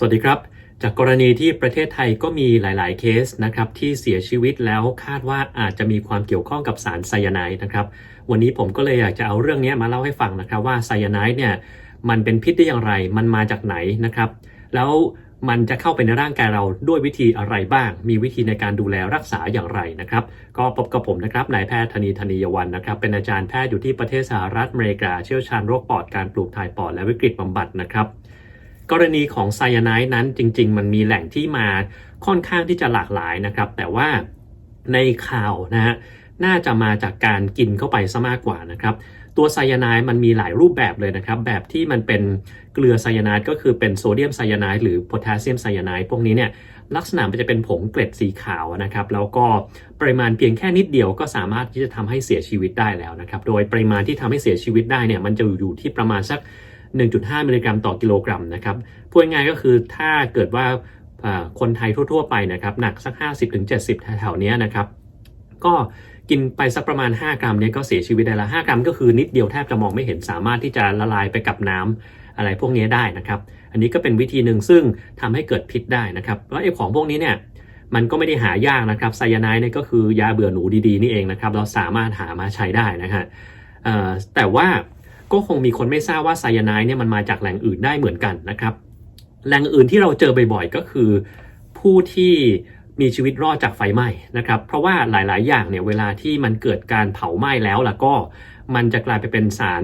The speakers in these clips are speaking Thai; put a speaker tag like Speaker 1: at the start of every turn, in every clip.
Speaker 1: สวัสดีครับ จากกรณีที่ประเทศไทยก็มีหลาย ๆ เคสนะครับที่เสียชีวิตแล้วคาดว่าอาจจะมีความเกี่ยวข้องกับสารไซยาไนด์นะครับ วันนี้ผมก็เลยอยากจะเอาเรื่องนี้มาเล่าให้ฟังนะครับว่าไซยาไนด์เนี่ยมันเป็นพิษได้อย่างไร มันมาจากไหนนะครับ แล้วมันจะเข้าไปในร่างกายเราด้วยวิธีอะไรบ้าง มีวิธีในการดูแลรักษาอย่างไรนะครับ ก็พบกับผมนะครับ นายแพทย์ธนีธนียวันนะครับ เป็นอาจารย์แพทย์อยู่ที่ประเทศสหรัฐอเมริกา เชี่ยวชาญโรคปอด การปลูกถ่ายปอด และวิกฤตบำบัดนะครับ กรณีของไซยาไนด์นั้นจริง ๆ มันมีแหล่งที่มาค่อนข้างที่จะหลากหลายนะครับ แต่ว่าในข่าวนะฮะน่าจะมาจากการกินเข้าไปซะมากกว่านะครับ ตัวไซยาไนด์มันมีหลายรูปแบบเลยนะครับ แบบที่มันเป็นเกลือไซยาไนด์ก็คือเป็นโซเดียมไซยาไนด์หรือโพแทสเซียมไซยาไนด์พวกนี้เนี่ยลักษณะมันจะเป็นผงเกล็ดสีขาวนะครับ แล้วก็ปริมาณเพียงแค่นิดเดียวก็สามารถที่จะทำให้เสียชีวิตได้แล้วนะครับ โดยปริมาณที่ทำให้เสียชีวิตได้เนี่ยมันจะอยู่ที่ประมาณสัก 1.5 มิลลิกรัมต่อกิโลกรัมนะครับพูดง่ายๆก็คือถ้าเกิดว่าคนไทยทั่ว ๆ ไปนะครับหนักสัก 50-70 แถวๆเนี้ยนะครับก็กินไปสักประมาณ 5 กรัมเนี้ยก็เสียชีวิตได้ละ 5 กรัมก็คือนิดเดียวแทบจะมองไม่เห็นสามารถที่จะละลายไปกับน้ำอะไรพวกนี้ได้นะครับ อันนี้ก็เป็นวิธีหนึ่งซึ่งทำให้เกิดพิษได้นะครับแล้วไอ้ของพวกนี้เนี่ยมันก็ไม่ได้หายากนะครับไซยาไนด์เนี่ยก็คือยาเบื่อหนูดีๆนี่เองนะครับ เราสามารถหามาใช้ได้นะฮะแต่ว่า ก็คงมีคนไม่ทราบว่าไซยาไนด์เนี่ยมันมาจากแหล่งอื่นได้เหมือนกันนะครับ แหล่งอื่นที่เราเจอบ่อยๆก็คือผู้ที่มีชีวิตรอดจากไฟไหม้นะครับ เพราะว่าหลายๆ อย่างเนี่ยเวลาที่มันเกิดการเผาไหม้แล้วล่ะก็มันจะกลายไปเป็นสาร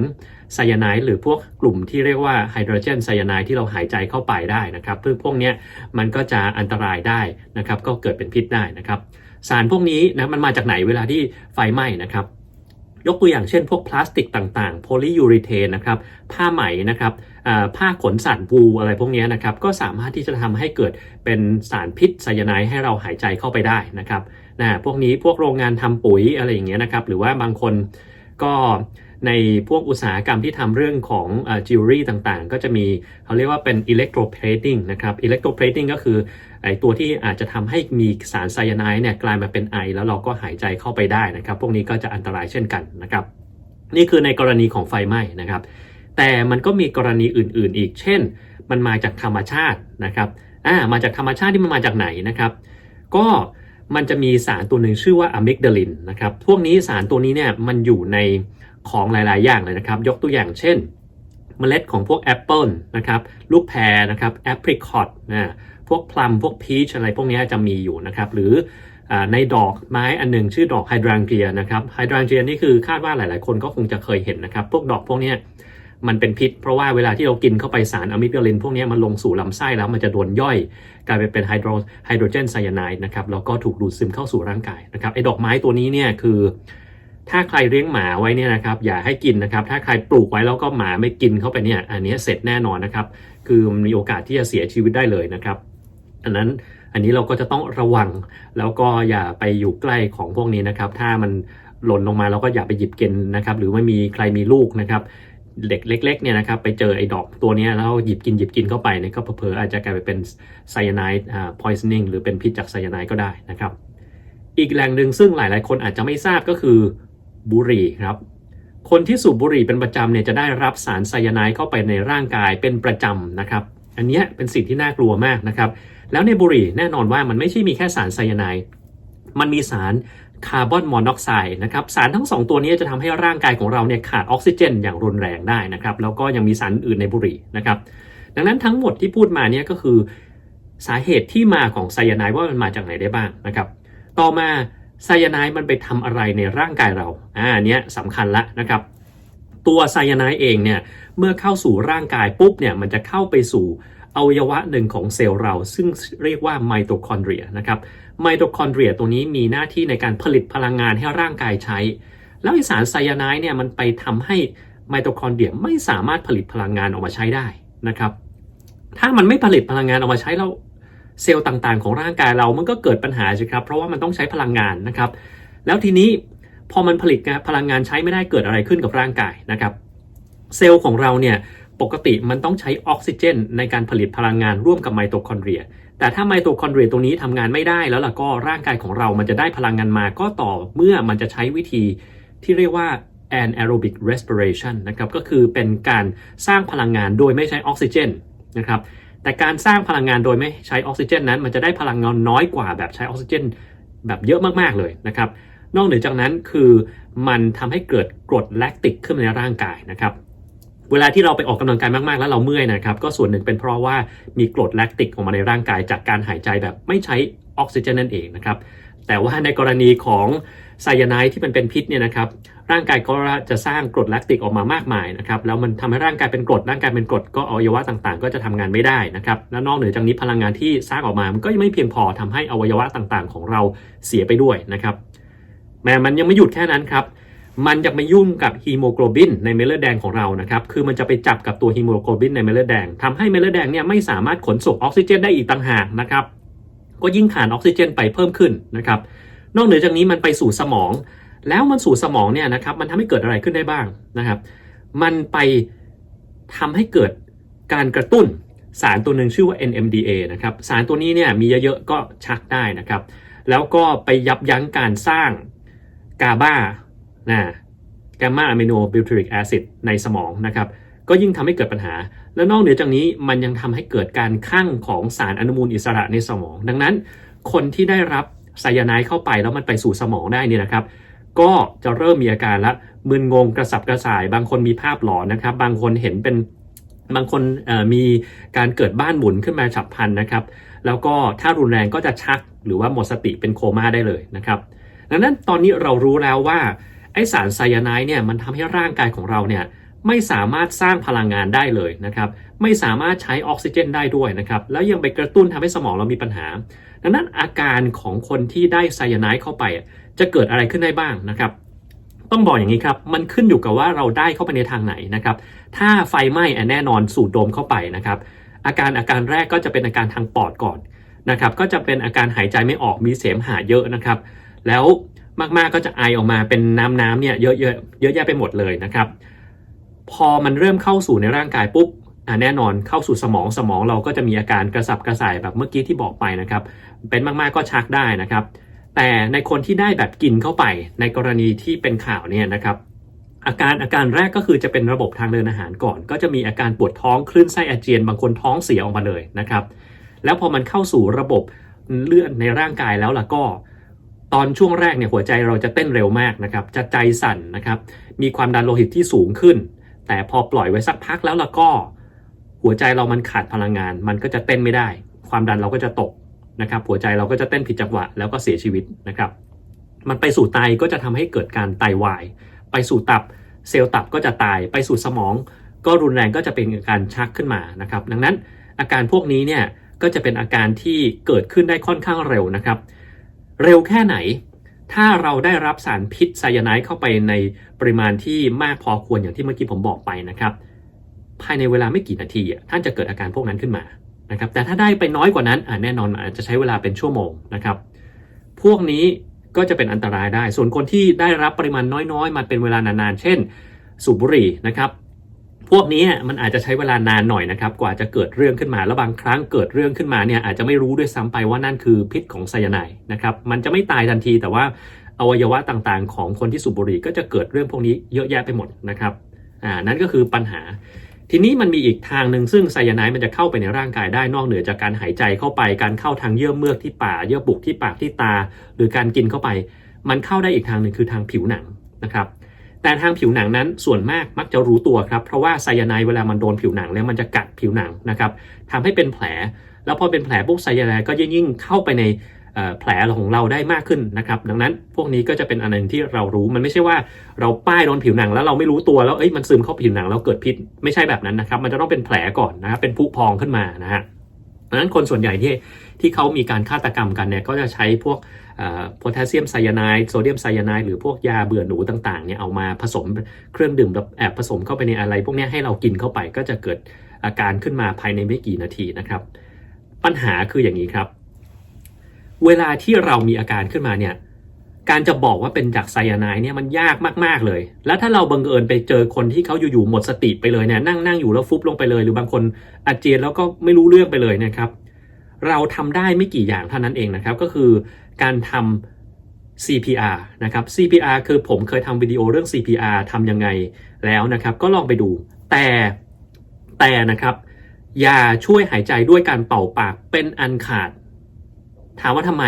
Speaker 1: ไซยาไนด์หรือพวกกลุ่มที่เรียกว่าไฮโดรเจนไซยาไนด์ที่เราหายใจเข้าไปได้นะครับซึ่งพวกนี้มันก็จะอันตรายได้นะครับ ก็เกิดเป็นพิษได้นะครับ สารพวกนี้นะมันมาจากไหนเวลาที่ไฟไหม้นะครับ ยกตัวอย่างเช่นพวกพลาสติกต่างๆ โพลียูริเทนนะครับ ผ้าไหมนะครับผ้าขนสัตว์วูอะไรพวกนี้นะครับ ก็สามารถที่จะทำให้เกิดเป็นสารพิษไซยาไนด์ให้เราหายใจเข้าไปได้นะครับนะพวกนี้พวกโรงงานทำปุ๋ยอะไรอย่างเงี้ยนะครับ หรือว่าบางคนก็ในพวกอุตสาหกรรมที่ทำเรื่องของจิวเวลรี่ต่างๆ ก็จะมีเขาเรียกว่าเป็น electroplating นะครับ electroplating ก็คือ ไอตัวที่อาจจะทำให้มีสารไซยาไนด์เนี่ยกลายมาเป็นไอ แล้วเราก็หายใจเข้าไปได้นะครับ พวกนี้ก็จะอันตรายเช่นกันนะครับ นี่คือในกรณีของไฟไหม้นะครับ แต่มันก็มีกรณีอื่นๆ อีก เช่น มันมาจากธรรมชาตินะครับอ่ามาจากธรรมชาติที่มันมาจากไหนนะครับ ก็มันจะมีสารตัวหนึ่งชื่อว่าอะมิกดาลินนะครับ พวกนี้สารตัวนี้เนี่ยมันอยู่ในของหลาย ๆ อย่างเลยนะครับ ยกตัวอย่างเช่น เมล็ดของพวกแอปเปิลนะครับลูกแพรนะครับแอปริคอตนะพวกพลัมพวกพีชอะไรพวกนี้จะมีอยู่นะครับหรืออในดอกไม้อันหนึ่งชื่อดอกไฮดรานเกียนะครับไฮดรานเกียนี่คือคาดว่าหลาย ๆ คนก็คงจะเคยเห็นนะครับพวกดอกพวกนี้มันเป็นพิษ เพราะว่าเวลาที่เรากินเข้าไปสารอะมิกดาลินพวกนี้มันลงสู่ลำไส้แล้วมันจะโดนย่อย กลายไปเป็นไฮโดรไฮโดรเจนไซยาไนด์นะครับแล้วก็ถูกดูดซึมเข้าสู่ร่างกายนะครับไอ้ดอกไม้ตัวนี้เนี่ยคือ ถ้าใครเลี้ยงหมาไว้เนี่ยนะครับอย่าให้กินนะครับ ถ้าใครปลูกไว้แล้วก็หมาไม่กินเข้าไปเนี่ย อันนี้เสร็จแน่นอนนะครับ คือมันมีโอกาสที่จะเสียชีวิตได้เลยนะครับ อันนั้นอันนี้เราก็จะต้องระวัง แล้วก็อย่าไปอยู่ใกล้ของพวกนี้นะครับ ถ้ามันหล่นลงมาเราก็อย่าไปหยิบกินนะครับ หรือไม่มีใครมีลูกนะครับเด็กเล็กๆเนี่ยนะครับไปเจอไอ้ดอกตัวนี้แล้วหยิบกินหยิบกินเข้าไปเนี่ยก็เผลออาจจะกลายไปเป็นไซยาไนด์อ่า poisoning หรือเป็นพิษจากไซยาไนด์ก็ได้นะครับ อีกแหล่งหนึ่งซึ่งหลายๆ คนอาจจะไม่ทราบก็คือ บุหรี่ครับ คนที่สูบบุหรี่เป็นประจำเนี่ยจะได้รับสารไซยาไนด์เข้าไปในร่างกายเป็นประจำนะครับ อันนี้เป็นสิ่งที่น่ากลัวมากนะครับ แล้วในบุหรี่แน่นอนว่ามันไม่ใช่มีแค่สารไซยาไนด์มันมีสารคาร์บอนมอนอกไซด์นะครับสารทั้งสองตัวนี้จะทำให้ร่างกายของเราเนี่ยขาดออกซิเจน อย่างรุนแรงได้นะครับแล้วก็ยังมีสารอื่นในบุหรี่นะครับดังนั้นทั้งหมดที่พูดมาเนี่ยก็คือสาเหตุที่มาของไซยาไนด์ว่ามันมาจากไหนได้บ้างนะครับ ต่อมา ไซยาไนด์มันไปทำอะไรในร่างกายเราอ่าเนี้ยสำคัญละนะครับ ตัวไซยาไนด์เองเนี่ยเมื่อเข้าสู่ร่างกายปุ๊บเนี่ยมันจะเข้าไปสู่อวัยวะหนึ่งของเซลล์เรา ซึ่งเรียกว่าไมโตคอนเดรียนะครับไมโตคอนเดรียตัวนี้มีหน้าที่ในการผลิตพลังงานให้ร่างกายใช้ แล้วไอสารไซยาไนด์เนี่ยมันไปทำให้ไมโตคอนเดรียไม่สามารถผลิตพลังงานออกมาใช้ได้นะครับถ้ามันไม่ผลิตพลังงานออกมาใช้แล้ว เซลล์ต่างๆ ของร่างกายเรามันก็เกิดปัญหาสิครับ เพราะว่ามันต้องใช้พลังงานนะครับ แล้วทีนี้พอมันผลิตพลังงานใช้ไม่ได้เกิดอะไรขึ้นกับร่างกายนะครับ เซลล์ของเราเนี่ยปกติมันต้องใช้ออกซิเจน ในการผลิตพลังงานร่วมกับไมโตคอนเดรีย แต่ถ้าไมโตคอนเดรียตรงนี้ทำงานไม่ได้แล้วล่ะก็ร่างกายของเรามันจะได้พลังงานมาก็ต่อเมื่อมันจะใช้วิธีที่เรียกว่า anaerobic respiration นะครับก็คือเป็นการสร้างพลังงานโดยไม่ใช้ออกซิเจนนะครับ แต่การสร้างพลังงานโดยไม่ใช้ออกซิเจนนั้น มันจะได้พลังงานน้อยกว่าแบบใช้ออกซิเจนแบบเยอะมากๆเลยนะครับ นอกเหนือจากนั้นคือมันทำให้เกิดกรดแลคติกขึ้นในร่างกายนะครับ เวลาที่เราไปออกกำลังกายมากๆ แล้วเราเมื่อยนะครับ ก็ส่วนหนึ่งเป็นเพราะว่ามีกรดแลคติกออกมาในร่างกายจากการหายใจแบบไม่ใช้ออกซิเจนนั่นเองนะครับ แต่ว่าในกรณีของ ไซยาไนด์ที่มันเป็นพิษเนี่ยนะครับร่างกายก็จะสร้างกรดแลคติกออกมามากมายนะครับแล้วมันทำให้ร่างกายเป็นกรดร่างกายเป็นกรดก็อวัยวะต่างๆ ก็จะทำงานไม่ได้นะครับและนอกเหนือจากนี้พลังงานที่สร้างออกมามันก็ยังไม่เพียงพอทำให้อวัยวะต่างๆ ของเราเสียไปด้วยนะครับแม้มันยังไม่หยุดแค่นั้นครับมันจะไปยุ่งกับฮีโมโกลบินในเม็ดเลือดแดงของเรานะครับ คือมันจะไปจับกับตัวฮีโมโกลบินในเม็ดเลือดแดงทำให้เม็ดเลือดแดงเนี่ยไม่สามารถขนส่งออกซิเจนได้อีกต่างหากนะครับ ก็ยิ่งขาดออกซิเจนไปเพิ่มขึ้นนะครับ นอกเหนือจากนี้มันไปสู่สมอง แล้วมันสู่สมองเนี่ยนะครับมันทำให้เกิดอะไรขึ้นได้บ้างนะครับ มันไปทำให้เกิดการกระตุ้นสารตัวหนึ่งชื่อว่า NMDA นะครับสารตัวนี้เนี่ยมีเยอะๆก็ชักได้นะครับ แล้วก็ไปยับยั้งการสร้างกาบานะกามาอะมิโนบิวทริกแอซิดในสมองนะครับ ก็ยิ่งทำให้เกิดปัญหา และนอกเหนือจากนี้มันยังทำให้เกิดการคั่งของสารอนุมูลอิสระในสมอง ดังนั้นคนที่ได้รับ ไซยาไนด์เข้าไปแล้วมันไปสู่สมองได้นี่นะครับ ก็จะเริ่มมีอาการละมึนงงกระสับกระส่าย บางคนมีภาพหลอนนะครับ บางคนเห็นเป็นบางคนมีการเกิดบ้านหมุนขึ้นมาฉับพลันนะครับ แล้วก็ถ้ารุนแรงก็จะชักหรือว่าหมดสติเป็นโคม่าได้เลยนะครับ ดังนั้นตอนนี้เรารู้แล้วว่าไอสารไซยาไนด์เนี่ยมันทำให้ร่างกายของเราเนี่ยไม่สามารถสร้างพลังงานได้เลยนะครับ ไม่สามารถใช้ออกซิเจนได้ด้วยนะครับ แล้วยังไปกระตุ้นทำให้สมองเรามีปัญหา ดังนั้นอาการของคนที่ได้ไซยาไนด์เข้าไป จะเกิดอะไรขึ้นได้บ้างนะครับ ต้องบอกอย่างนี้ครับ มันขึ้นอยู่กับว่าเราได้เข้าไปในทางไหนนะครับ ถ้าไฟไหม้แน่นอนสูดดมเข้าไปนะครับ อาการอาการแรกก็จะเป็นอาการทางปอดก่อนนะครับ ก็จะเป็นอาการหายใจไม่ออกมีเสมหะเยอะนะครับ แล้วมากๆก็จะไอออกมาเป็นน้ำน้ำเนี่ยเยอะๆเยอะแยะไปหมดเลยนะครับ พอมันเริ่มเข้าสู่ในร่างกายปุ๊บ แน่นอนเข้าสู่สมองสมองเราก็จะมีอาการกระสับกระส่ายแบบเมื่อกี้ที่บอกไปนะครับ เป็นมากๆก็ชักได้นะครับ แต่ในคนที่ได้แบบกินเข้าไปในกรณีที่เป็นข่าวเนี่ยนะครับอาการอาการแรกก็คือจะเป็นระบบทางเดินอาหารก่อน ก็จะมีอาการปวดท้องคลื่นไส้อาเจียน บางคนท้องเสียออกมาเลยนะครับ แล้วพอมันเข้าสู่ระบบเลือดในร่างกายแล้วล่ะก็ ตอนช่วงแรกเนี่ยหัวใจเราจะเต้นเร็วมากนะครับจะใจสั่นนะครับ มีความดันโลหิตที่สูงขึ้น แต่พอปล่อยไว้สักพักแล้วล่ะก็ หัวใจเรามันขาดพลังงาน มันก็จะเต้นไม่ได้ ความดันเราก็จะตกนะครับ หัวใจเราก็จะเต้นผิดจังหวะแล้วก็เสียชีวิตนะครับ มันไปสู่ไตก็จะทำให้เกิดการไตวาย ไปสู่ตับเซลล์ตับก็จะตาย ไปสู่สมอง ก็รุนแรงก็จะเป็นการชักขึ้นมานะครับ ดังนั้นอาการพวกนี้เนี่ยก็จะเป็นอาการที่เกิดขึ้นได้ค่อนข้างเร็วนะครับ เร็วแค่ไหน ถ้าเราได้รับสารพิษไซยาไนด์เข้าไปในปริมาณที่มากพอควรอย่างที่เมื่อกี้ผมบอกไปนะครับ ภายในเวลาไม่กี่นาทีท่านจะเกิดอาการพวกนั้นขึ้นมานะครับแต่ถ้าได้ไปน้อยกว่านั้นแน่นอนอาจจะใช้เวลาเป็นชั่วโมงนะครับพวกนี้ก็จะเป็นอันตรายได้ ส่วนคนที่ได้รับปริมาณน้อยๆ มาเป็นเวลานานๆ เช่น สูบบุหรี่นะครับ พวกนี้มันอาจจะใช้เวลานานหน่อยนะครับ กว่าจะเกิดเรื่องขึ้นมา แล้วบางครั้งเกิดเรื่องขึ้นมาเนี่ยอาจจะไม่รู้ด้วยซ้ำไปว่านั่นคือพิษของไซยาไนด์นะครับ มันจะไม่ตายทันที แต่ว่าอวัยวะต่างๆ ของคนที่สูบบุหรี่ก็จะเกิดเรื่องพวกนี้เยอะแยะไปหมดนะครับ อ่า นั่นก็คือปัญหา ทีนี้มันมีอีกทางหนึ่งซึ่งไซยาไนด์มันจะเข้าไปในร่างกายได้นอกเหนือจากการหายใจเข้าไป การเข้าทางเยื่อเมือกที่ปากเยื่อบุกที่ปากที่ตา หรือการกินเข้าไป มันเข้าได้อีกทางหนึ่งคือทางผิวหนังนะครับแต่ทางผิวหนังนั้นส่วนมากมักจะรู้ตัวครับเพราะว่าไซยาไนด์เวลามันโดนผิวหนังแล้วมันจะกัดผิวหนังนะครับทำให้เป็นแผล แล้วพอเป็นแผลปุ๊บไซยาไนด์ก็ยิ่งยิ่งเข้าไปใน แผลของเราได้มากขึ้นนะครับ ดังนั้นพวกนี้ก็จะเป็นอันหนึงที่เรารู้มันไม่ใช่ว่าเราป้ายโดนผิวหนังแล้วเราไม่รู้ตัวแล้วเอ้ยมันซึมเข้าผิวหนังแล้วเกิดพิษไม่ใช่แบบนั้นนะครับ มันจะต้องเป็นแผลก่อนนะครับเป็นผุพองขึ้นมานะฮะดังนั้นคนส่วนใหญ่ที่ที่เขามีการฆาตกรรมกันเนี่ยก็จะใช้พวกโพแทสเซียมไซยาไนด์โซเดียมไซยาไนด์หรือพวกยาเบื่อหนูต่างๆเนี่ยเอามาผสมเครื่องดื่มแบบแอบผสมเข้าไปในอะไร พวกนี้ให้เรากินเข้าไปก็จะเกิดอาการขึ้นมาภายในไม่กี่นาทีนะครับ ปัญหาคืออย่างนี้ครับ เวลาที่เรามีอาการขึ้นมาเนี่ยการจะบอกว่าเป็นจากไซยาไนด์เนี่ยมันยากมากๆเลย แล้วถ้าเราบังเอิญไปเจอคนที่เขาอยู่ๆหมดสติไปเลยเนี่ยนั่งนั่งอยู่แล้วฟุบลงไปเลย หรือบางคนอาเจียนแล้วก็ไม่รู้เรื่องไปเลยนะครับ เราทำได้ไม่กี่อย่างเท่านั้นเองนะครับก็คือการทำ CPR นะครับ CPR คือผมเคยทำวิดีโอเรื่อง CPR ทำยังไงแล้วนะครับ ก็ลองไปดู แต่แต่นะครับยาช่วยหายใจด้วยการเป่าปากเป็นอันขาด ถามว่าทำไม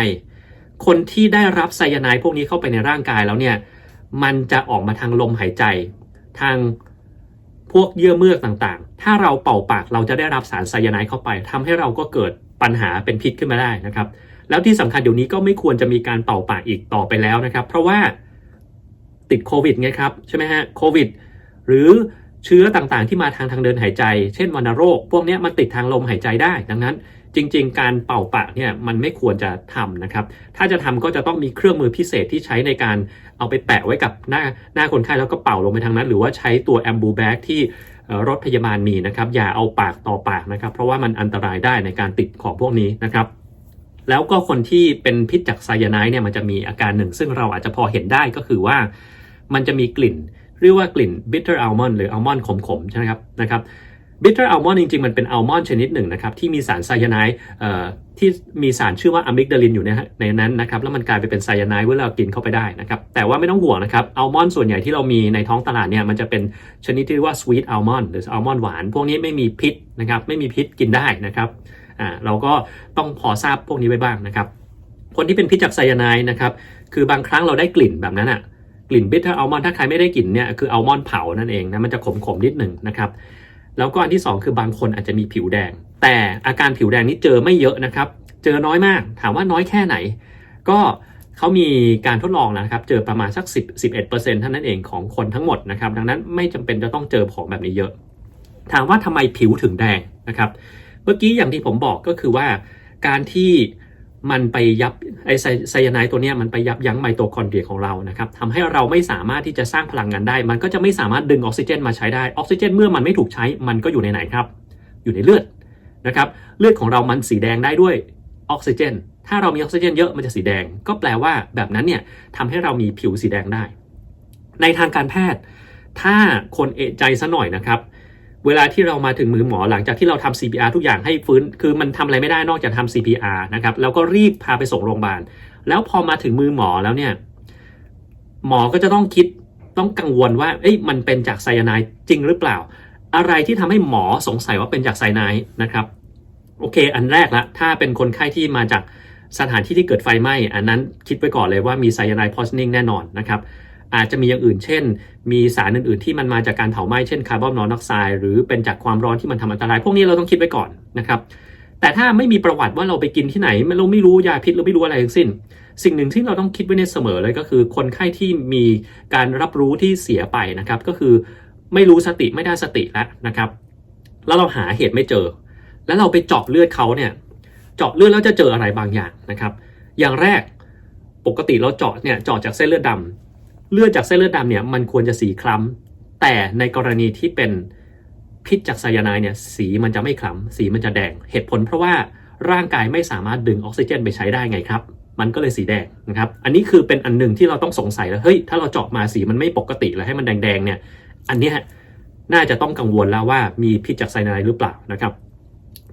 Speaker 1: คนที่ได้รับไซยาไนด์พวกนี้เข้าไปในร่างกายแล้วเนี่ย มันจะออกมาทางลมหายใจ ทางพวกเยื่อเมือกต่างๆ ถ้าเราเป่าปากเราจะได้รับสารไซยาไนด์เข้าไปทำให้เราก็เกิดปัญหาเป็นพิษขึ้นมาได้นะครับ แล้วที่สำคัญเดี๋ยวนี้ก็ไม่ควรจะมีการเป่าปากอีกต่อไปแล้วนะครับ เพราะว่าติดโควิดไงครับใช่ไหมฮะโควิดหรือเชื้อต่างๆ ที่มาทางทางเดินหายใจ เช่นวัณโรค พวกนี้มันติดทางลมหายใจได้ ดังนั้น จริง ๆ การเป่าปากเนี่ยมันไม่ควรจะทำนะครับ ถ้าจะทำก็จะต้องมีเครื่องมือพิเศษที่ใช้ในการเอาไปแปะไว้กับหน้าหน้าคนไข้แล้วก็เป่าลงไปทางนั้น หรือว่าใช้ตัวแอมบูแบกที่รถพยาบาลมีนะครับ อย่าเอาปากต่อปากนะครับ เพราะว่ามันอันตรายได้ในการติดของพวกนี้นะครับแล้วก็คนที่เป็นพิษจากไซยาไนด์เนี่ยมันจะมีอาการหนึ่ง ซึ่งเราอาจจะพอเห็นได้ก็คือว่ามันจะมีกลิ่น เรียกว่ากลิ่น bitter almond หรืออัลมอนด์ขมๆใช่ไหมครับนะครับ bitter almond จริงๆ มันเป็นอัลมอนด์ชนิดหนึ่งนะครับที่มีสารไซยาไนด์ที่มีสารชื่อว่าอะมิกดาลินอยู่ในในนั้นนะครับแล้วมันกลายไปเป็นไซยาไนด์เวลาเรากินเข้าไปได้นะครับแต่ว่าไม่ต้องห่วงนะครับอัลมอนด์ส่วนใหญ่ที่เรามีในท้องตลาดเนี่ยมันจะเป็นชนิดที่เรียกว่า sweet almond หรืออัลมอนด์หวาน พวกนี้ไม่มีพิษนะครับไม่มีพิษกินได้นะครับอ่าเราก็ต้องพอทราบพวกนี้ไว้บ้างนะครับคนที่เป็นพิษจากไซยาไนด์นะครับคือบางครั้งเราได้กลิ่นแบบนั้นอะกลิ่นบิทเทอร์อัลมอนด์ถ้าใครไม่ได้กลิ่นเนี่ยคืออัลมอนด์เผานั่นเองนะมันจะขมๆนิดหนึ่งนะครับ แล้วก็อันที่ 2 คือบางคนอาจจะมีผิวแดง แต่อาการผิวแดงนี้เจอไม่เยอะนะครับ เจอน้อยมาก ถามว่าน้อยแค่ไหน ก็เขามีการทดลองนะครับ เจอประมาณสัก 10 11%เท่านั้นเองของคนทั้งหมดนะครับ ดังนั้นไม่จำเป็นจะต้องเจอของแบบนี้เยอะ ถามว่าทำไมผิวถึงแดงนะครับ เมื่อกี้อย่างที่ผมบอกก็คือว่าการที่ มันไปยับไอไซยาไนด์ตัวนี้มันไปยับยั้งไมโตคอนเดรียของเรานะครับทำให้เราไม่สามารถที่จะสร้างพลังงานได้ มันก็จะไม่สามารถดึงออกซิเจนมาใช้ได้ออกซิเจนเมื่อมันไม่ถูกใช้มันก็อยู่ในไหนครับ อยู่ในเลือดนะครับเลือดของเรามันสีแดงได้ด้วยออกซิเจน ถ้าเรามีออกซิเจนเยอะมันจะสีแดง ก็แปลว่าแบบนั้นเนี่ยทำให้เรามีผิวสีแดงได้ ในทางการแพทย์ ถ้าคนเอะใจซะหน่อยนะครับ เวลาที่เรามาถึงมือหมอหลังจากที่เราทำ CPR ทุกอย่างให้ฟื้น คือมันทำอะไรไม่ได้นอกจากทำ CPR นะครับ แล้วก็รีบพาไปส่งโรงพยาบาล แล้วพอมาถึงมือหมอแล้วเนี่ย หมอก็จะต้องคิดต้องกังวลว่า เอ้ยมันเป็นจากไซยาไนด์จริงหรือเปล่า อะไรที่ทำให้หมอสงสัยว่าเป็นจากไซยาไนด์นะครับ โอเค อันแรกละ ถ้าเป็นคนไข้ที่มาจากสถานที่ที่เกิดไฟไหม้ อันนั้นคิดไว้ก่อนเลยว่ามีไซยาไนด์พอสนิ่งแน่นอนนะครับ อาจจะมีอย่างอื่นเช่น มีสารอื่นๆ ที่มันมาจากการเผาไหม้เช่นคาร์บอนมอนอกไซด์หรือเป็นจากความร้อนที่มันทำอันตราย พวกนี้เราต้องคิดไว้ก่อนนะครับแต่ถ้าไม่มีประวัติว่าเราไปกินที่ไหนเราไม่รู้ยาพิษเราไม่รู้อะไรทั้งสิ้น สิ่งหนึ่งที่เราต้องคิดไว้ในเสมอเลยก็คือ คนไข้ที่มีการรับรู้ที่เสียไปนะครับก็คือไม่รู้สติไม่ได้สติแล้วนะครับแล้วเราหาเหตุไม่เจอ แล้วเราไปเจาะเลือดเขาเนี่ยเจาะเลือดแล้วจะเจออะไรบางอย่างนะครับ อย่างแรกปกติเราเจาะเนี่ยเจาะจากเส้นเลือดดำ เลือดจากเส้นเลือดดำเนี่ยมันควรจะสีคล้ำแต่ในกรณีที่เป็นพิษจากไซยาไนด์เนี่ยสีมันจะไม่คล้ำสีมันจะแดง เหตุผลเพราะว่าร่างกายไม่สามารถดึงออกซิเจนไปใช้ได้ไงครับ มันก็เลยสีแดงนะครับ อันนี้คือเป็นอันหนึ่งที่เราต้องสงสัยแล้ว เฮ้ย ถ้าเราเจาะมาสีมันไม่ปกติแล้วให้มันแดงๆเนี่ย อันนี้น่าจะต้องกังวลแล้วว่ามีพิษจากไซยาไนด์หรือเปล่านะครับ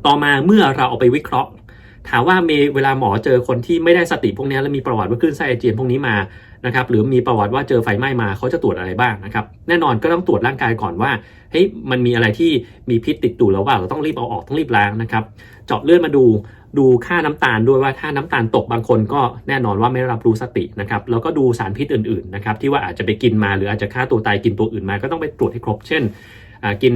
Speaker 1: ต่อมาเมื่อเราเอาไปวิเคราะห์ ถามว่ามีเวลาหมอเจอคนที่ไม่ได้สติพวกนี้แล้วมีประวัติว่าคลื่นไส้อาเจียนพวกนี้มา นะครับหรือมีประวัติว่าเจอไฟไหม้มาเขาจะตรวจอะไรบ้างนะครับแน่นอนก็ต้องตรวจร่างกายก่อนว่าเฮ้ยมันมีอะไรที่มีพิษติดตัวแล้วว่าเราต้องรีบเอาออกต้องรีบล้างนะครับเจาะเลือดมาดูดูค่าน้ำตาลด้วยว่าถ้าน้ำตาลตกบางคนก็แน่นอนว่าไม่รับรู้สตินะครับแล้วก็ดูสารพิษอื่นๆนะครับที่ว่าอาจจะไปกินมาหรืออาจจะฆ่าตัวตายกินตัวอื่นมาก็ต้องไปตรวจให้ครบ เช่นกิน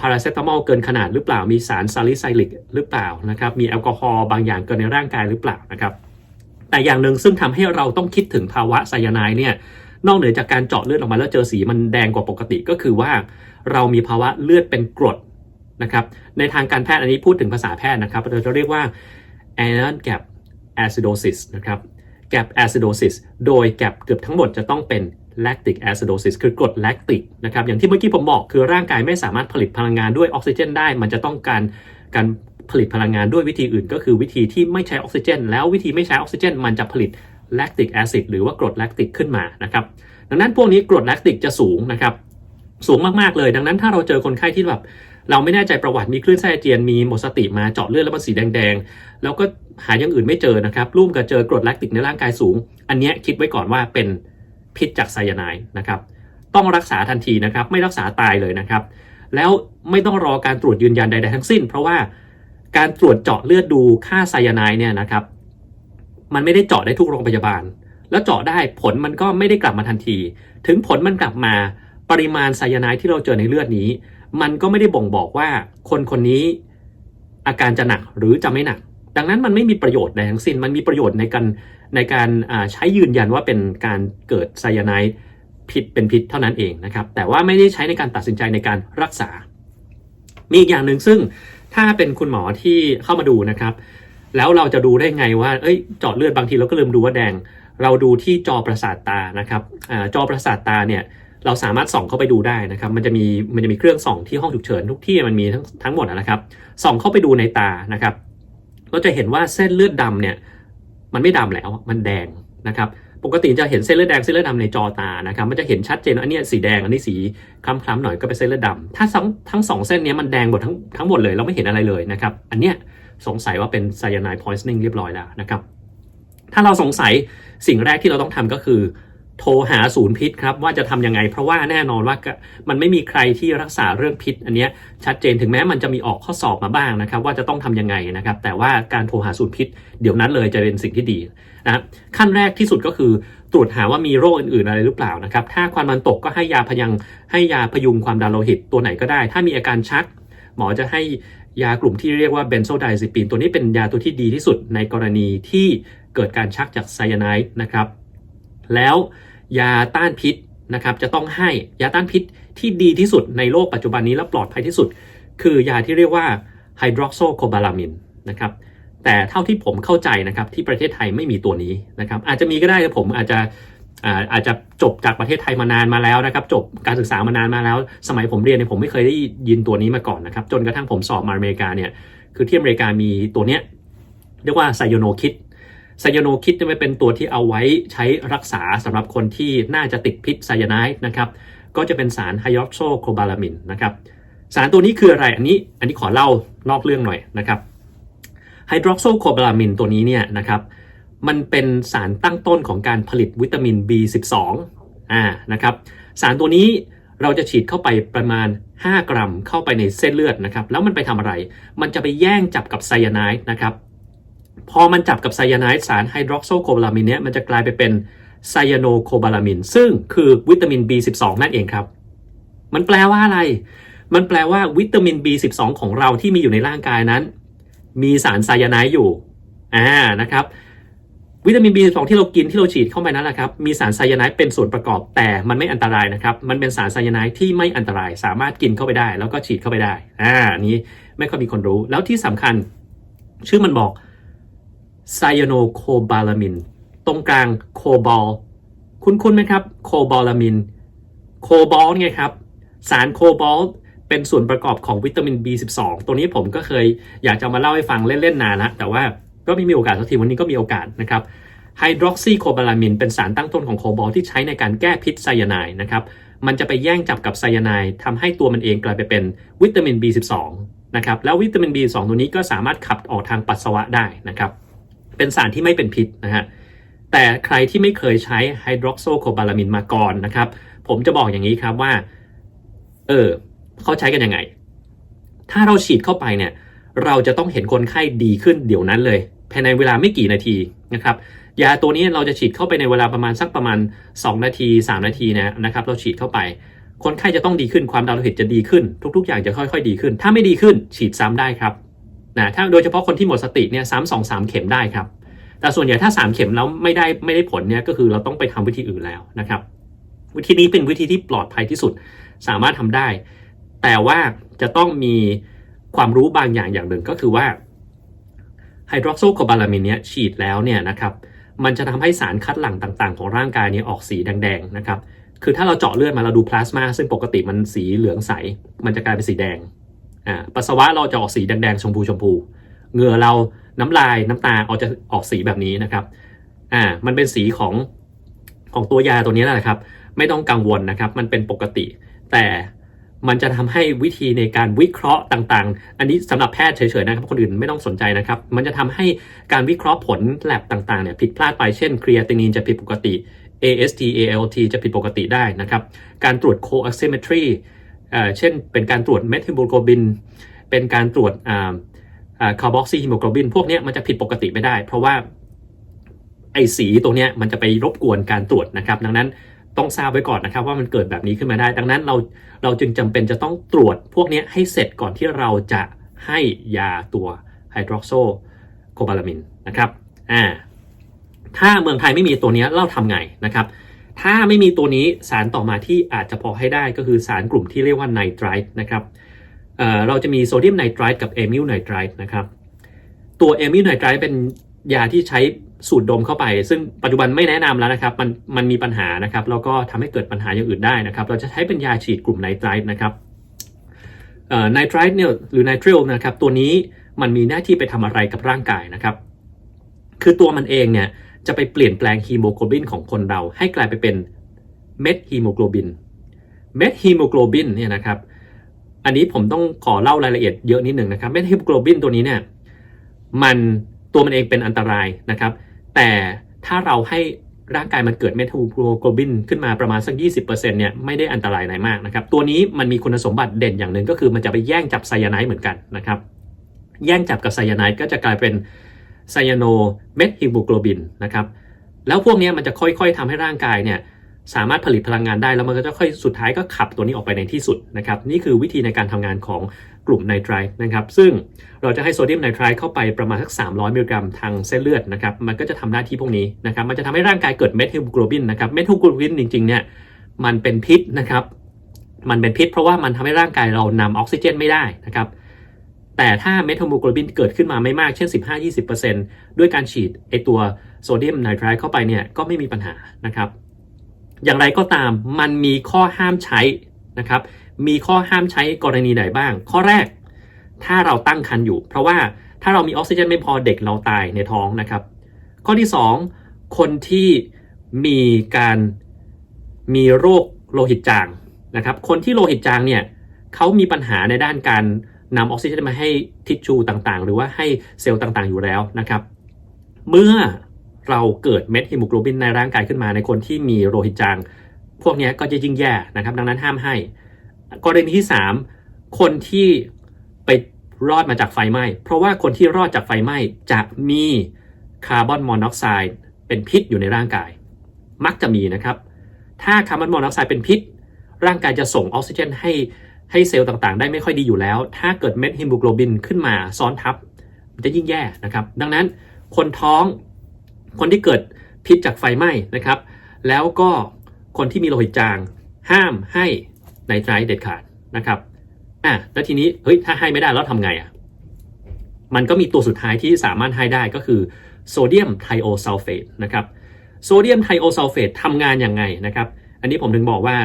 Speaker 1: พาราเซตามอลเกินขนาดหรือเปล่ามีสารซาลิไซลิกหรือเปล่านะครับมีแอลกอฮอล์บางอย่างเกินในร่างกายหรือเปล่านะครับ แต่อย่างหนึ่งซึ่งทำให้เราต้องคิดถึงภาวะไซยาไนด์เนี่ยนอกเหนือจากการเจาะเลือดออกมาแล้วเจอสีมันแดงกว่าปกติก็คือว่า เรามีภาวะเลือดเป็นกรดนะครับในทางการแพทย์อันนี้พูดถึงภาษาแพทย์นะครับเราจะเรียกว่า iron gap acidosis นะครับ gap acidosis โดย gap เกือบทั้งหมดจะต้องเป็น lactic acidosis คือกรดแลคติกนะครับอย่างที่เมื่อกี้ผมบอกคือร่างกายไม่สามารถผลิตพลังงานด้วยออกซิเจนได้ มันจะต้องการการ ผลิตพลังงานด้วยวิธีอื่น ก็คือวิธีที่ไม่ใช้ออกซิเจน แล้ววิธีไม่ใช้ออกซิเจน มันจะผลิต lactic acid หรือว่ากรดแลคติกขึ้นมานะครับดังนั้นพวกนี้กรดแลคติกจะสูงนะครับสูงมากๆเลย ดังนั้นถ้าเราเจอคนไข้ที่แบบเราไม่แน่ใจประวัติมีคลื่นไส้อาเจียนมีหมดสติมาเจาะเลือดแล้วมันสีแดงๆ แล้วก็หาอย่างอื่นไม่เจอนะครับร่วมกับเจอกรดแลคติกในร่างกายสูง อันนี้คิดไว้ก่อนว่าเป็นพิษจากไซยาไนด์นะครับต้องรักษาทันทีนะครับไม่รักษาตายเลยนะครับ แล้วไม่ต้องรอการตรวจยืนยันใดๆทั้งสิ้น เพราะว่า การตรวจเจาะเลือดดูค่าไซยาไนด์เนี่ยนะครับ มันไม่ได้เจาะได้ทุกโรงพยาบาล แล้วเจาะได้ผลมันก็ไม่ได้กลับมาทันที ถึงผลมันกลับมาปริมาณไซยาไนด์ที่เราเจอในเลือดนี้ มันก็ไม่ได้บ่งบอกว่าคนคนนี้อาการจะหนักหรือจะไม่หนัก ดังนั้นมันไม่มีประโยชน์ใดทั้งสิ้น มันมีประโยชน์ในการในการใช้ยืนยันว่าเป็นการเกิดไซยาไนด์ผิดเป็นพิษเท่านั้นเองนะครับ แต่ว่าไม่ได้ใช้ในการตัดสินใจในการรักษา มีอีกอย่างหนึ่งซึ่ง ถ้าเป็นคุณหมอที่เข้ามาดูนะครับ แล้วเราจะดูได้ไงว่าเอ้ยเจาะเลือดบางทีเราก็ลืมดูว่าแดง เราดูที่จอประสาทตานะครับอจอประสาทตาเนี่ยเราสามารถส่องเข้าไปดูได้นะครับ มันจะมีมันจะมีเครื่องส่องที่ห้องฉุกเฉินทุกที่มันมีทั้งทั้งหมดนะครับส่องเข้าไปดูในตานะครับเราจะเห็นว่าเส้นเลือดดำเนี่ยมันไม่ดำแล้วมันแดงนะครับ ปกติจะเห็นเส้นเลือดแดงเส้นเลือดดำในจอตานะครับมันจะเห็นชัดเจนอันนี้สีแดงอันนี้สีคล้ำๆหน่อยก็เป็นเส้นเลือดดำถ้าทั้งสองเส้นนี้มันแดงหมดทั้งทั้งหมดเลยเราไม่เห็นอะไรเลยนะครับอันเนี้ยสงสัยว่าเป็นไซยาไนด์พอยซ์นิ่งเรียบร้อยแล้วนะครับถ้าเราสงสัยสิ่งแรกที่เราต้องทำก็คือ โทรหาศูนย์พิษครับว่าจะทำยังไง เพราะว่าแน่นอนว่ามันไม่มีใครที่รักษาเรื่องพิษ อันนี้ชัดเจนถึงแม้มันจะมีออกข้อสอบมาบ้างนะครับ ว่าจะต้องทำยังไงนะครับ แต่ว่าการโทรหาศูนย์พิษ เดี๋ยวนั้นเลยจะเป็นสิ่งที่ดีนะขั้นแรกที่สุดก็คือตรวจหาว่ามีโรคอื่นๆอะไรหรือเปล่านะครับ ถ้าความดันตกก็ให้ยาพยังให้ยาพยุงความดันโลหิตตัวไหนก็ได้ ถ้ามีอาการชัก หมอจะให้ยากลุ่มที่เรียกว่าเบนโซไดซิปีนตัวนี้เป็นยาตัวที่ดีที่สุดในกรณีที่เกิดการชักจากไซยาไนด์นะครับ แล้ว ยาต้านพิษนะครับจะต้องให้ยาต้านพิษที่ดีที่สุดในโลกปัจจุบันนี้และปลอดภัยที่สุด คือยาที่เรียกว่าไฮดรอกโซโคบาลามินนะครับแต่เท่าที่ผมเข้าใจนะครับที่ประเทศไทยไม่มีตัวนี้นะครับอาจจะมีก็ได้แต่ผมอาจจะอาอาจจะจบจากประเทศไทยมานานมาแล้วนะครับ จบการศึกษามานานมาแล้ว สมัยผมเรียนเนี่ยผมไม่เคยได้ยินตัวนี้มาก่อนนะครับ จนกระทั่งผมสอบมาอเมริกาเนี่ยคือที่อเมริกามีตัวเนี้ยเรียกว่าไซโยโนคิด ไซยาโนคิดจะไม่เป็นตัวที่เอาไว้ใช้รักษาสำหรับคนที่น่าจะติดพิษไซยาไนด์นะครับก็จะเป็นสารไฮยอกโซโคบาลามินนะครับสารตัวนี้คืออะไรอันนี้อันนี้ขอเล่านอกเรื่องหน่อยนะครับไฮดรอกโซโคบาลามินตัวนี้เนี่ยนะครับมันเป็นสารตั้งต้นของการผลิตวิตามิน B12 อ่านะครับสารตัวนี้เราจะฉีดเข้าไปประมาณ 5 กรัมเข้าไปในเส้นเลือดนะครับแล้วมันไปทำอะไร มันจะไปแย่งจับกับไซยาไนด์นะครับ พอมันจับกับไซยาไนด์สารไฮดรอกโซโคบาลามินเนี้ยมันจะกลายไปเป็นไซยาโนโคบาลามิน ซึ่งคือวิตามิน B12 นั่นเองครับ มันแปลว่าอะไร มันแปลว่าวิตามิน B12 ของเราที่มีอยู่ในร่างกายนั้น มีสารไซยาไนด์อยู่อ่านะครับวิตามิน B12 ที่เรากินที่เราฉีดเข้าไปนั้นแหละครับมีสารไซยาไนด์เป็นส่วนประกอบแต่มันไม่อันตรายนะครับ มันเป็นสารไซยาไนด์ที่ไม่อันตราย สามารถกินเข้าไปได้ แล้วก็ฉีดเข้าไปได้อ่านนี้ไม่ค่อยมีคนรู้ แล้วที่สำคัญ ชื่อมันบอก ไซยาโนโคบาลามิน ตรงกลางโคบอล คุ้นๆไหมครับ โคบอลามิน โคบอลไงครับ สารโคบอลเป็นส่วนประกอบของวิตามิน B12 ตัวนี้ผมก็เคยอยากจะมาเล่าให้ฟังเล่นๆนานแล้วแต่ว่าก็ไม่มีโอกาสสักทีวันนี้ก็มีโอกาสนะครับไฮดรอกซีโคบาลามินเป็นสารตั้งต้นของโคบอลที่ใช้ในการแก้พิษไซยาไนด์นะครับ มันจะไปแย่งจับกับไซยาไนด์ทำให้ตัวมันเองกลายไปเป็นวิตามิน B12 นะครับ แล้ววิตามิน B12 ตัวนี้ก็สามารถขับออกทางปัสสาวะได้นะครับ เป็นสารที่ไม่เป็นพิษนะฮะแต่ใครที่ไม่เคยใช้ไฮดรอกโซโคบาลามินมาก่อนนะครับ ผมจะบอกอย่างนี้ครับว่า เออเขาใช้กันยังไง ถ้าเราฉีดเข้าไปเนี่ย เราจะต้องเห็นคนไข้ดีขึ้นเดี๋ยวนั้นเลย ภายในเวลาไม่กี่นาทีนะครับยาตัวนี้เราจะฉีดเข้าไปในเวลาประมาณสักประมาณ 2 นาที 3 นาทีนะนะครับ เราฉีดเข้าไป คนไข้จะต้องดีขึ้นความดันโลหิตจะดีขึ้น ทุก ๆ อย่างจะค่อย ๆ ดีขึ้น ถ้าไม่ดีขึ้นฉีดซ้ำได้ครับ นะถ้าโดยเฉพาะคนที่หมดสติเนี่ยซ้ำสองสามเข็มได้ครับ แต่ส่วนใหญ่ถ้า 3 เข็มแล้วไม่ได้ไม่ได้ผลเนี่ยก็คือเราต้องไปทำวิธีอื่นแล้วนะครับ วิธีนี้เป็นวิธีที่ปลอดภัยที่สุดสามารถทำได้ แต่ว่าจะต้องมีความรู้บางอย่างอย่างหนึ่งก็คือว่าไฮดรอกโซโคบาลามินเนี่ยฉีดแล้วเนี่ยนะครับมันจะทำให้สารคัดหลั่งต่างๆ ของร่างกายเนี่ยออกสีแดงๆนะครับ คือถ้าเราเจาะเลือดมาเราดูพลาสมาซึ่งปกติมันสีเหลืองใส มันจะกลายเป็นสีแดง อ่าปัสสาวะเราจะออกสีแดงๆชมพูชมพูเหงื่อเราน้ำลายน้ำตาออกจะออกสีแบบนี้นะครับอ่ามันเป็นสีของของตัวยาตัวนี้แหละครับ ไม่ต้องกังวลนะครับมันเป็นปกติ แต่มันจะทำให้วิธีในการวิเคราะห์ต่างๆ อันนี้สำหรับแพทย์เฉยๆนะครับ คนอื่นไม่ต้องสนใจนะครับ มันจะทำให้การวิเคราะห์ผลแลบต่างๆเนี่ยผิดพลาดไป เช่นครีเอตินินจะผิดปกติ AST ALT จะผิดปกติได้นะครับ การตรวจ co-oximetry เช่นเป็นการตรวจเมทฮิโมโกลบิน เป็นการตรวจคาร์บอกซีฮิโมโกลบิน พวกนี้มันจะผิดปกติไม่ได้ เพราะว่าไอสีตัวเนี้มันจะไปรบกวนการตรวจนะครับ ดังนั้นต้องทราบไว้ก่อนนะครับว่ามันเกิดแบบนี้ขึ้นมาได้ ดังนั้นเราเราจึงจำเป็นจะต้องตรวจพวกนี้ให้เสร็จก่อนที่เราจะให้ยาตัวไฮดรอกโซโคบาลามินนะครับอ่าถ้าเมืองไทยไม่มีตัวนี้เราทำไงนะครับ ถ้าไม่มีตัวนี้สารต่อมาที่อาจจะพอให้ได้ก็คือสารกลุ่มที่เรียกว่าไนไตรท์นะครับเเราจะมีโซเดียมไนไตรท์กับเอมิลไนไตรท์นะครับ ตัวเอมิลไนไตรท์เป็นยาที่ใช้สูดดมเข้าไป ซึ่งปัจจุบันไม่แนะนำแล้วนะครับ มันมันมีปัญหานะครับ แล้วก็ทำให้เกิดปัญหาอย่างอื่นได้นะครับ เราจะใช้เป็นยาฉีดกลุ่มไนไตรท์นะครับไนไตรท์เนี่ยหรือไนทริลนะครับ ตัวนี้มันมีหน้าที่ไปทำอะไรกับร่างกายนะครับ คือตัวมันเองเนี่ย จะไปเปลี่ยนแปลงฮีโมโกลบินของคนเราให้กลายไปเป็นเม็ดฮีโมโกลบิน เม็ดฮีโมโกลบินเนี่ยนะครับ อันนี้ผมต้องขอเล่ารายละเอียดเยอะนิดหนึ่งนะครับ เม็ดฮีโมโกลบินตัวนี้เนี่ยมันตัวมันเองเป็นอันตรายนะครับ แต่ถ้าเราให้ร่างกายมันเกิดเมทฮีโมโกลบินขึ้นมาประมาณสัก 20%เนี่ยไม่ได้อันตรายอะไรมากนะครับ ตัวนี้มันมีคุณสมบัติเด่นอย่างหนึ่งก็คือมันจะไปแย่งจับไซยาไนด์เหมือนกันนะครับ แย่งจับกับไซยาไนด์ก็จะกลายเป็น ไซยาโนเมทฮีโมโกลบินนะครับแล้วพวกนี้มันจะค่อยๆทำให้ร่างกายเนี่ยสามารถผลิตพลังงานได้แล้วมันก็จะค่อยสุดท้ายก็ขับตัวนี้ออกไปในที่สุดนะครับนี่คือวิธีในการทำงานของกลุ่มไนไตรท์นะครับซึ่งเราจะให้โซเดียมไนไตรท์เข้าไปประมาณสัก 300 มิลลิกรัมทางเส้นเลือดนะครับมันก็จะทำหน้าที่พวกนี้นะครับมันจะทำให้ร่างกายเกิดเมทฮิโมโกลบินนะครับเมทฮิโมโกลบินจริงๆเนี่ยมันเป็นพิษนะครับมันเป็นพิษเพราะว่ามันทำให้ร่างกายเรานำออกซิเจนไม่ได้นะครับ แต่ถ้าเมทฮิโมโกลบินเกิดขึ้นมาไม่มากเช่น 15-20%ด้วยการฉีดไอตัวโซเดียมไนไตรท์เข้าไปเนี่ยก็ไม่มีปัญหานะครับ อย่างไรก็ตามมันมีข้อห้ามใช้นะครับ มีข้อห้ามใช้กรณีไหนบ้าง ข้อแรก ถ้าเราตั้งครรภ์อยู่ เพราะว่าถ้าเรามีออกซิเจนไม่พอเด็กเราตายในท้องนะครับ ข้อที่ 2 คนที่มีการมีโรคโลหิตจางนะครับ คนที่โลหิตจางเนี่ยเขามีปัญหาในด้านการ นำออกซิเจนมาให้ทิชชูต่างๆ หรือว่าให้เซลล์ต่างๆ อยู่แล้วนะครับ เมื่อเราเกิดเม็ดฮีโมโกลบินในร่างกายขึ้นมาในคนที่มีโลหิตจาง พวกนี้ก็จะยิ่งแย่นะครับ ดังนั้นห้ามให้ กรณีที่ 3 คนที่ไปรอดมาจากไฟไหม้ เพราะว่าคนที่รอดจากไฟไหม้จะมีคาร์บอนมอนอกไซด์เป็นพิษอยู่ในร่างกาย มักจะมีนะครับ ถ้าคาร์บอนมอนอกไซด์เป็นพิษ ร่างกายจะส่งออกซิเจนให้ ให้เซลล์ต่างๆ ได้ไม่ค่อยดีอยู่แล้ว ถ้าเกิดเม็ดฮีโมโกลบินขึ้นมาซ้อนทับ มันจะยิ่งแย่นะครับ ดังนั้นคนท้องคนที่เกิดพิษจากไฟไหม้นะครับ แล้วก็คนที่มีโลหิตจาง ห้ามให้ไนไตรเด็ดขาดนะครับอะแล้วทีนี้เฮ้ยถ้าให้ไม่ได้แล้วทำไงอะมันก็มีตัวสุดท้ายที่สามารถให้ได้ก็คือโซเดียมไทโอซัลเฟตนะครับโซเดียมไทโอซัลเฟตทำงานยังไงนะครับ อันนี้ผมถึงบอกว่า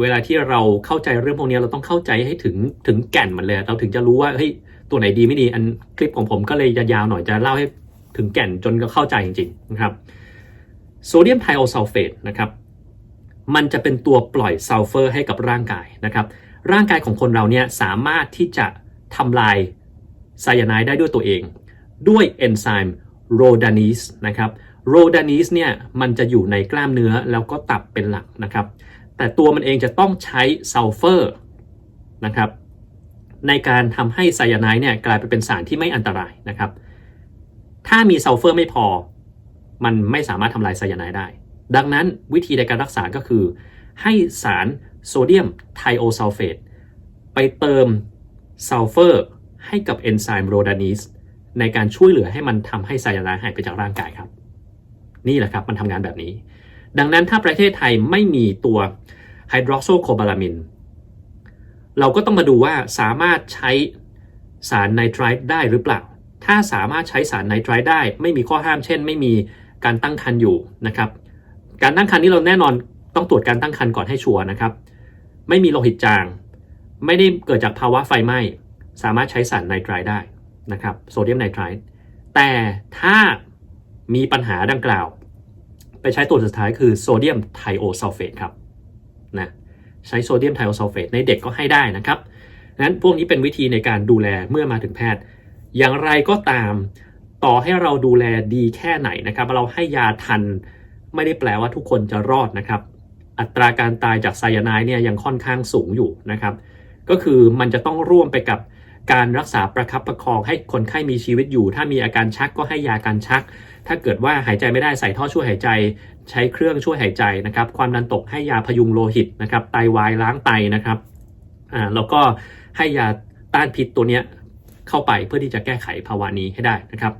Speaker 1: เวลาที่เราเข้าใจเรื่องพวกนี้เราต้องเข้าใจให้ถึงถึงแก่นมันเลย เราถึงจะรู้ว่าเฮ้ยตัวไหนดีไม่ดี อันคลิปของผมก็เลยยาวๆหน่อยจะเล่าให้ถึงแก่นจนก็เข้าใจจริงๆนะครับโซเดียมไทโอซัลเฟตนะครับมันจะเป็นตัวปล่อยซัลเฟอร์ให้กับร่างกายนะครับ ร่างกายของคนเราเนี่ยสามารถที่จะทำลายไซยาไนด์ได้ด้วยตัวเอง ด้วยเอนไซม์โรดานีสนะครับโรดานีสเนี่ยมันจะอยู่ในกล้ามเนื้อแล้วก็ตับเป็นหลักนะครับ แต่ตัวมันเองจะต้องใช้ซัลเฟอร์นะครับในการทำให้ไซยาไนด์เนี่ยกลายไปเป็นสารที่ไม่อันตรายนะครับ ถ้ามีซัลเฟอร์ไม่พอ มันไม่สามารถทำลายไซยาไนด์ได้ ดังนั้นวิธีในการรักษาก็คือ ให้สารโซเดียมไทโอซัลเฟตไปเติมซัลเฟอร์ให้กับเอนไซม์โรดานีสในการช่วยเหลือให้มันทำให้ไซยาไนด์หายไปจากร่างกายครับ นี่แหละครับมันทำงานแบบนี้ ดังนั้นถ้าประเทศไทยไม่มีตัวไฮดรอกโซโคบาลามินเราก็ต้องมาดูว่าสามารถใช้สารไนไตรท์ได้หรือเปล่า ถ้าสามารถใช้สารไนไตรท์ได้ ไม่มีข้อห้ามเช่น ไม่มีการตั้งครรภ์อยู่นะครับ การตั้งครรภ์นี้เราแน่นอนต้องตรวจการตั้งครรภ์ก่อนให้ชัวร์นะครับ ไม่มีโลหิตจาง ไม่ได้เกิดจากภาวะไฟไหม้ สามารถใช้สารไนไตรท์ได้นะครับ โซเดียมไนไตรท์แต่ถ้ามีปัญหาดังกล่าว ไปใช้ตัวสุดท้ายคือโซเดียมไทโอซัลเฟตครับนะใช้โซเดียมไทโอซัลเฟตในเด็กก็ให้ได้นะครับนั้นพวกนี้เป็นวิธีในการดูแลเมื่อมาถึงแพทย์ อย่างไรก็ตามต่อให้เราดูแลดีแค่ไหนนะครับ เราให้ยาทันไม่ได้แปลว่าทุกคนจะรอดนะครับ อัตราการตายจากไซยาไนด์เนี่ยยังค่อนข้างสูงอยู่นะครับ ก็คือมันจะต้องร่วมไปกับการรักษาประคับประคองให้คนไข้มีชีวิตอยู่ ถ้ามีอาการชักก็ให้ยาการชัก ถ้าเกิดว่าหายใจไม่ได้ใส่ท่อช่วยหายใจ ใช้เครื่องช่วยหายใจนะครับ ความดันตกให้ยาพยุงโลหิตนะครับไตวายล้างไตนะครับอ่าแล้วก็ให้ยาต้านพิษตัวเนี้ยเข้าไปเพื่อที่จะแก้ไขภาวะนี้ให้ได้นะครับ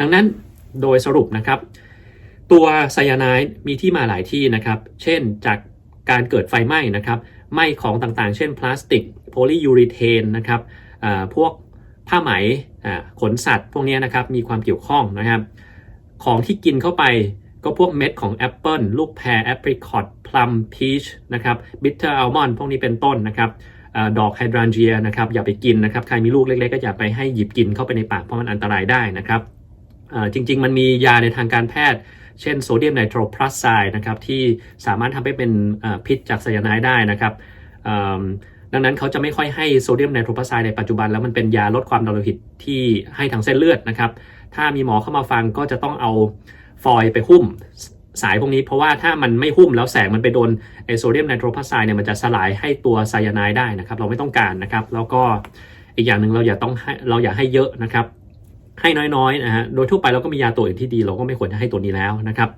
Speaker 1: ดังนั้นโดยสรุปนะครับ ตัวไซยาไนด์มีที่มาหลายที่นะครับ เช่นจากการเกิดไฟไหม้นะครับไหม้ของต่างๆ เช่นพลาสติกโพลียูริเทนนะครับพวกผ้าไหมขนสัตว์ พวกนี้นะครับมีความเกี่ยวข้องนะครับ ของที่กินเข้าไปก็พวกเม็ดของแอปเปิลลูกแพรแอปริคอตพลัมพีชนะครับบิทเทอร์อัลมอนด์พวกนี้เป็นต้นนะครับอดอกไฮดรานเจียนะครับอย่าไปกินนะครับใครมีลูกเล็กๆก็อย่าไปให้หยิบกินเข้าไปในปากเพราะมันอันตรายได้นะครับจริงๆ มันมียาในทางการแพทย์ เช่นโซเดียมไนโตรพลัสไซด์นะครับที่สามารถทำให้เป็นพิษจากไซยาไนด์ได้นะครับดังนั้นเขาจะไม่ค่อยให้โซเดียมไนโตรพลัสไซด์ในปัจจุบันแล้วมันเป็นยาลดความดันโลหิตที่ให้ทางเส้นเลือดนะครับ ถ้ามีหมอเข้ามาฟังก็จะต้องเอาฟอยล์ไปหุ้มสายพวกนี้ เพราะว่าถ้ามันไม่หุ้มแล้วแสงมันไปโดนไอโซเดียมไนโตรพลัสไซด์เนี่ยมันจะสลายให้ตัวไซยาไนด์ได้นะครับ เราไม่ต้องการนะครับ แล้วก็อีกอย่างหนึ่งเราอย่าต้องให้เราอย่าให้เยอะนะครับ ให้น้อยๆนะฮะโดยทั่วไปเราก็มียาตัวอื่นที่ดี เราก็ไม่ควรจะให้ตัวนี้แล้วนะครับ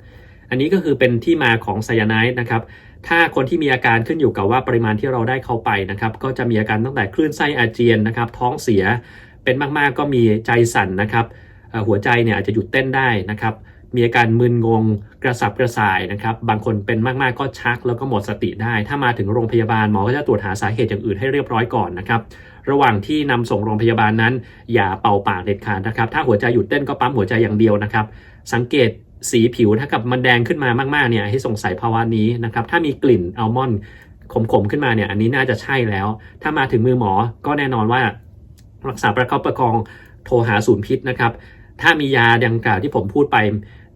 Speaker 1: อันนี้ก็คือเป็นที่มาของไซยาไนด์นะครับถ้าคนที่มีอาการขึ้นอยู่กับว่าปริมาณที่เราได้เข้าไปนะครับ ก็จะมีอาการตั้งแต่คลื่นไส้อาเจียนนะครับ ท้องเสียเป็นมากๆก็มีใจสั่นนะครับ หัวใจเนี่ยอาจจะหยุดเต้นได้นะครับ มีอาการมึนงงกระสับกระส่ายนะครับ บางคนเป็นมากๆก็ชักแล้วก็หมดสติได้ ถ้ามาถึงโรงพยาบาลหมอก็จะตรวจหาสาเหตุอย่างอื่นให้เรียบร้อยก่อนนะครับระหว่างที่นำส่งโรงพยาบาลนั้น อย่าเป่าปากเด็ดขาดนะครับ ถ้าหัวใจหยุดเต้นก็ปั๊มหัวใจอย่างเดียวนะครับ สังเกตสีผิวถ้ากับมันแดงขึ้นมามากๆเนี่ยให้สงสัยภาวะนี้นะครับ ถ้ามีกลิ่นอัลมอนด์ขมๆขึ้นมาเนี่ยอันนี้น่าจะใช่แล้ว ถ้ามาถึงมือหมอก็แน่นอนว่ารักษาประคับประคองโทรหาศูนย์พิษนะครับ ถ้ามียาดังกล่าวที่ผมพูดไป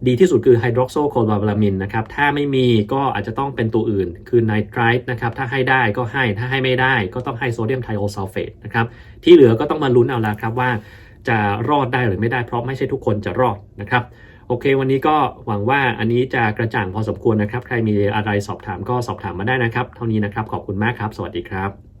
Speaker 1: ดีที่สุดคือไฮดรอกโซโคลาบาลามินนะครับ ถ้าไม่มีก็อาจจะต้องเป็นตัวอื่น คือไนไตรท์นะครับ ถ้าให้ได้ก็ให้ ถ้าให้ไม่ได้ก็ต้องให้โซเดียมไทโอซัลเฟตนะครับ ที่เหลือก็ต้องมาลุ้นเอาละครับว่าจะรอดได้หรือไม่ได้ เพราะไม่ใช่ทุกคนจะรอดนะครับ โอเค วันนี้ก็หวังว่าอันนี้จะกระจ่างพอสมควรนะครับ ใครมีอะไรสอบถามก็สอบถามมาได้นะครับ เท่านี้นะครับ ขอบคุณมากครับ สวัสดีครับ